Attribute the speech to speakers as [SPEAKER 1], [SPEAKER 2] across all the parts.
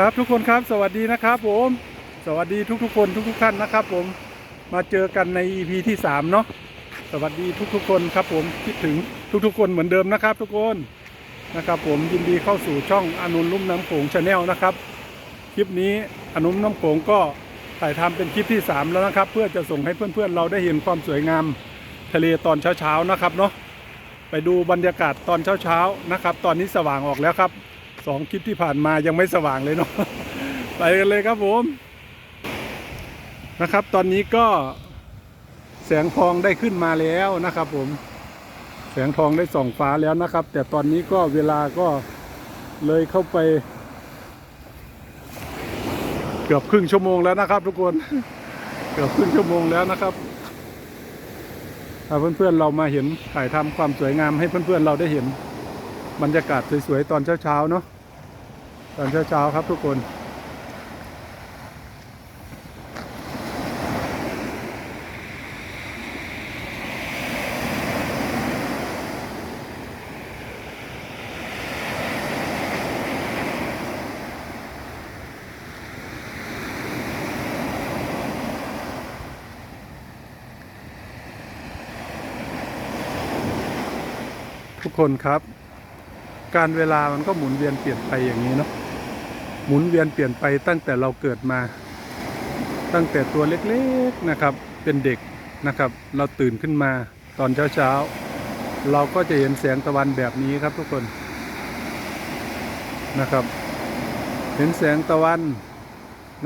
[SPEAKER 1] ครับทุกคนครับสวัสดีนะครับผม สวัสดีทุกๆคนทุกๆท่านนะครับ ผมมาเจอกันใน EP ที่3เนาะสวัสดีทุกๆคนครับผมคิดถึงทุกๆคนเหมือนเดิมนะครับ ทุกคนนะครับ ผมยินดีเข้าสู่ช่องอนุนลุ่มน้ำโขงชาแนลนะครับคลิปนี้อนุนน้ำโขงก็ถ่ายทำเป็นคลิปที่ 3 แล้วนะครับ เพื่อจะส่งให้เพื่อนๆ เราได้เห็นความสวยงามทะเลตอนเช้าๆนะครับเนาะไปดูบรรยากาศตอนเช้าๆนะครับ ตอนนี้สว่างออกแล้วครับ สองคลิปที่ผ่านมายังไม่สว่างเลยเนาะไปกันเลยครับผมนะครับ ตอนนี้ก็แสงทองได้ขึ้นมาแล้วนะครับ ผม แสงทองได้ส่องฟ้าแล้วนะครับ แต่ตอนนี้ก็เวลาก็เลยเข้าไป เกือบครึ่งชั่วโมงแล้วนะครับ ทุกคนเกือบครึ่งชั่วโมงแล้วนะครับถ้าเพื่อนๆเรามาเห็นถ่ายทำความสวยงามให้เพื่อนๆเราได้เห็น บรรยากาศสวยๆตอนเช้าๆเนาะตอนเช้าๆครับทุกคน ทุกคนครับ การเวลามันก็หมุนเวียนเปลี่ยนไปอย่างนี้เนาะหมุนเวียนเปลี่ยนไปตั้งแต่เราเกิดมา ตั้งแต่ตัวเล็กๆนะครับ เป็นเด็กนะครับ เราตื่นขึ้นมาตอนเช้าๆ เราก็จะเห็นแสงตะวันแบบนี้ครับทุกคนนะครับ เห็นแสงตะวัน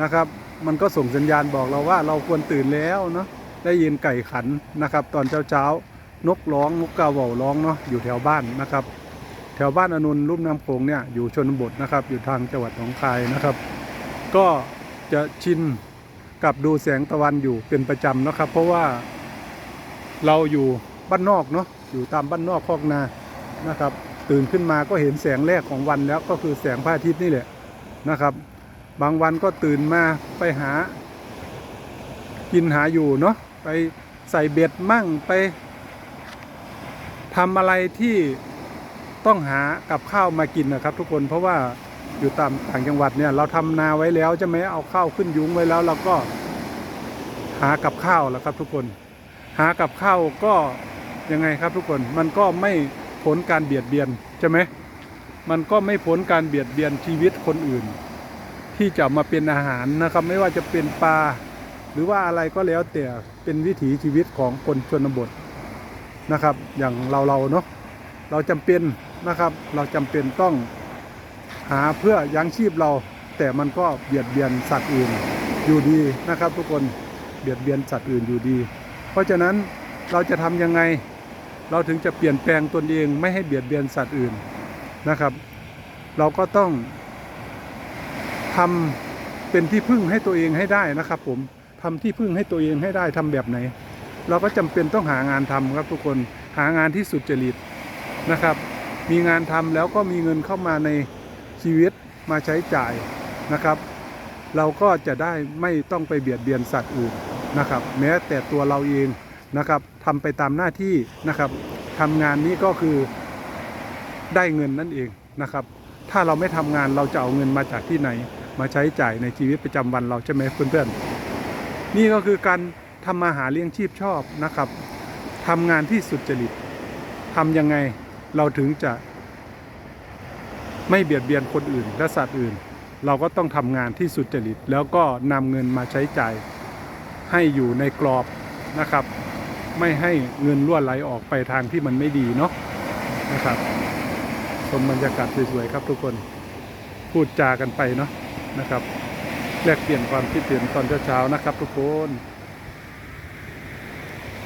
[SPEAKER 1] นะครับ มันก็ส่งสัญญาณบอกเราว่าเราควรตื่นแล้วเนาะได้ยินไก่ขันนะครับ ตอนเช้าๆนกร้องนกกาเหว่าร้องเนาะอยู่แถวบ้านนะครับ แถวบ้านอนุนลุ่มน้ำโขงเนี่ยอยู่ชนบทนะครับ อยู่ทางจังหวัดหนองคายนะครับ ก็จะชินกับดูแสงตะวันอยู่เป็นประจำนะครับ เพราะว่าเราอยู่บ้านนอกเนาะอยู่ตามบ้านนอกคอกนานะครับ ตื่นขึ้นมาก็เห็นแสงแรกของวันแล้วก็คือแสงพระอาทิตย์นี่แหละนะครับ บางวันก็ตื่นมาไปหา กินหาอยู่เนาะไปใส่เบ็ดมั่งไปทำอะไรที่ ต้องหากับข้าวมากินนะครับ ทุกคนเพราะว่าอยู่ตามต่างจังหวัดเนี่ยเราทำนาไว้แล้วใช่ไหมเอาข้าวขึ้นยุ้งไว้แล้วเราก็หากับข้าวแล้วครับ ทุกคน หากับข้าวก็ยังไงครับทุกคนมันก็ไม่พ้นการเบียดเบียนใช่ไหมมันก็ไม่พ้นการเบียดเบียนชีวิตคนอื่น ที่จะมาเป็นอาหารนะครับ ไม่ว่าจะเป็นปลาหรือว่าอะไรก็แล้วแต่เป็นวิถีชีวิตของคนชนบทนะครับ อย่างเราเราเนาะเราจำเป็น นะครับ เราจำเป็นต้องหาเพื่อยั้งชีพเรา แต่มันก็เบียดเบียนสัตว์อื่นอยู่ดีนะครับ ทุกคนเบียดเบียนสัตว์อื่นอยู่ดี เพราะฉะนั้นเราจะทำยังไง เราถึงจะเปลี่ยนแปลงตนเองไม่ให้เบียดเบียนสัตว์อื่นนะครับ เราก็ต้องทำเป็นที่พึ่งให้ตัวเองให้ได้นะครับ ผมทำที่พึ่งให้ตัวเองให้ได้ทำแบบไหน เราก็จำเป็นต้องหางานทำครับทุกคนหางานที่สุดจริตนะครับ มีงานทำแล้วก็มีเงินเข้ามาในชีวิตมาใช้จ่ายนะครับ เราก็จะได้ไม่ต้องไปเบียดเบียนสัตว์อื่นนะครับ แม้แต่ตัวเราเองนะครับทำไปตามหน้าที่นะครับทำงานนี้ก็คือได้เงินนั่นเองนะครับ ถ้าเราไม่ทำงานเราจะเอาเงินมาจากที่ไหน มาใช้จ่ายในชีวิตประจำวันเราใช่ไหมเพื่อนๆนี่ก็คือการทำมาหาเลี้ยงชีพชอบนะครับทำงานที่สุจริตทำยังไง เราถึงจะไม่เบียดเบียนคนอื่น และสัตว์อื่น เราก็ต้องทำงานที่สุจริต แล้วก็นำเงินมาใช้จ่าย ให้อยู่ในกรอบนะครับ ไม่ให้เงินล่วไหลออกไปทางที่มันไม่ดีเนาะนะครับชมบรรยากาศสวยๆครับทุกคนพูดจากันไปเนาะนะครับแลกเปลี่ยนความคิดเห็นตอนเช้าๆนะครับทุกคน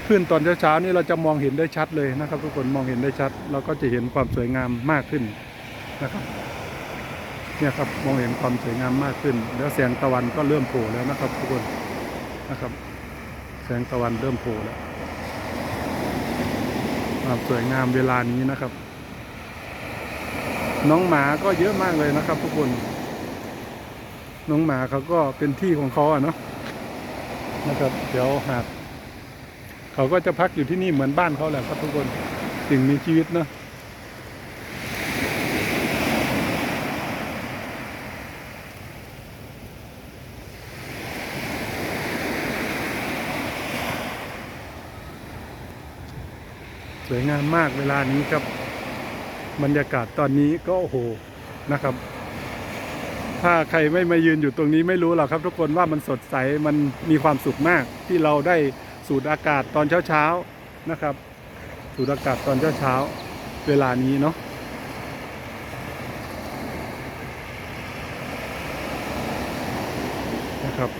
[SPEAKER 1] ขึ้นตอนเช้าๆนี่เราจะมองเห็นได้ชัดเลยนะครับ ทุกคนมองเห็นได้ชัด เราก็จะเห็นความสวยงามมากขึ้นนะครับเนี่ยครับมองเห็นความสวยงามมากขึ้น แล้วแสงตะวันก็เริ่มโผล่แล้วนะครับ ทุกคนนะครับ แสงตะวันเริ่มโผล่แล้วความสวยงามเวลานี้นะครับ น้องหมาก็เยอะมากเลยนะครับ ทุกคน น้องหมาเขาก็เป็นที่ของเขาอะเนาะนะครับ เดี๋ยวหาก เขาก็จะพักอยู่ที่นี่เหมือนบ้านเขาแหละครับทุกคนสิ่งมีชีวิตเนาะสวยงามมากเวลานี้ครับ บรรยากาศตอนนี้ก็โอ้โหนะครับ ถ้าใครไม่มายืนอยู่ตรงนี้ไม่รู้หรอกครับ ทุกคนว่ามันสดใสมันมีความสุขมากที่เราได้ สูดอากาศตอนเช้าๆนะครับ สูดอากาศตอนเช้าๆเวลานี้เนาะนะครับ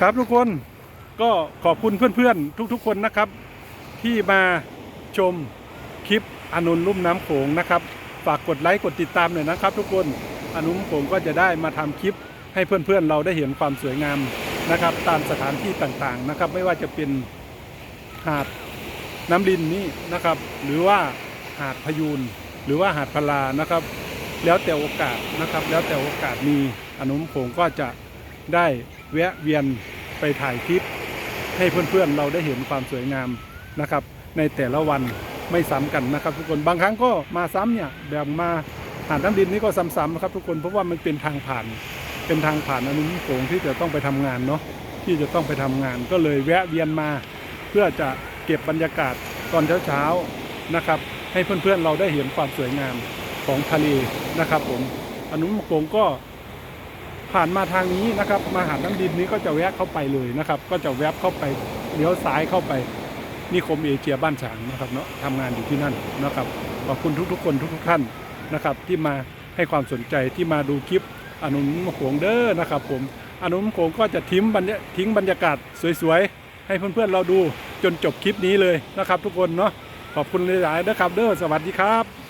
[SPEAKER 1] ครับทุกคนก็ขอบคุณเพื่อนๆ ทุกๆคนนะครับ ที่มาชมคลิปอนุนลุ่มน้ำโขงนะครับ ฝากกดไลค์กดติดตามหน่อยนะครับ ทุกคนอนุโมโขงก็จะได้มาทำคลิปให้เพื่อนๆ เราได้เห็นความสวยงาม นะครับ ตามสถานที่ต่างๆนะครับ ไม่ว่าจะเป็นหาดน้ำลินนี่นะครับ หรือว่าหาดพยูนหรือว่าหาดพลานะครับ แล้วแต่โอกาสนะครับ แล้วแต่โอกาสมีอนุมโขงก็จะได้แวะเวียนไปถ่ายคลิป ให้เพื่อนๆเราได้เห็นความสวยงามนะครับ ในแต่ละวันไม่ซ้ำกันนะครับ ทุกคนบางครั้งก็มาซ้ำเนี่ยแบบมาหาดน้ำดินนี่ก็ซ้ำๆนะครับ ทุกคนเพราะว่ามันเป็นทางผ่าน เป็นทางผ่านอนุมโขงที่จะต้องไปทำงานเนาะที่จะต้องไปทำงาน ก็เลยแวะเวียนมา เพื่อจะเก็บบรรยากาศตอนเช้าๆนะครับ ให้เพื่อนๆเราได้เห็นความสวยงามของทะเลนะครับ ผมอนุมโขงก็ผ่านมาทางนี้นะครับ มาหาดน้ำดินนี้ก็จะแวะเข้าไปเลยนะครับ ก็จะแวบเข้าไปเลี้ยวซ้ายเข้าไปนิคมเอเชียบ้านฉางนะครับเนาะทำงานอยู่ที่นั่นนะครับขอบคุณทุกๆ คนทุก ๆ ท่านนะครับ ที่มาให้ความสนใจที่มาดูคลิป อนุมโขงเด้อนะครับผมอนุมโขงก็จะทิ้งบรรยาทิ้งบรรยากาศสวยๆ ให้เพื่อนๆเราดูจนจบคลิปนี้เลยนะครับทุกคนเนาะขอบคุณหลายๆนะครับเด้อสวัสดีครับ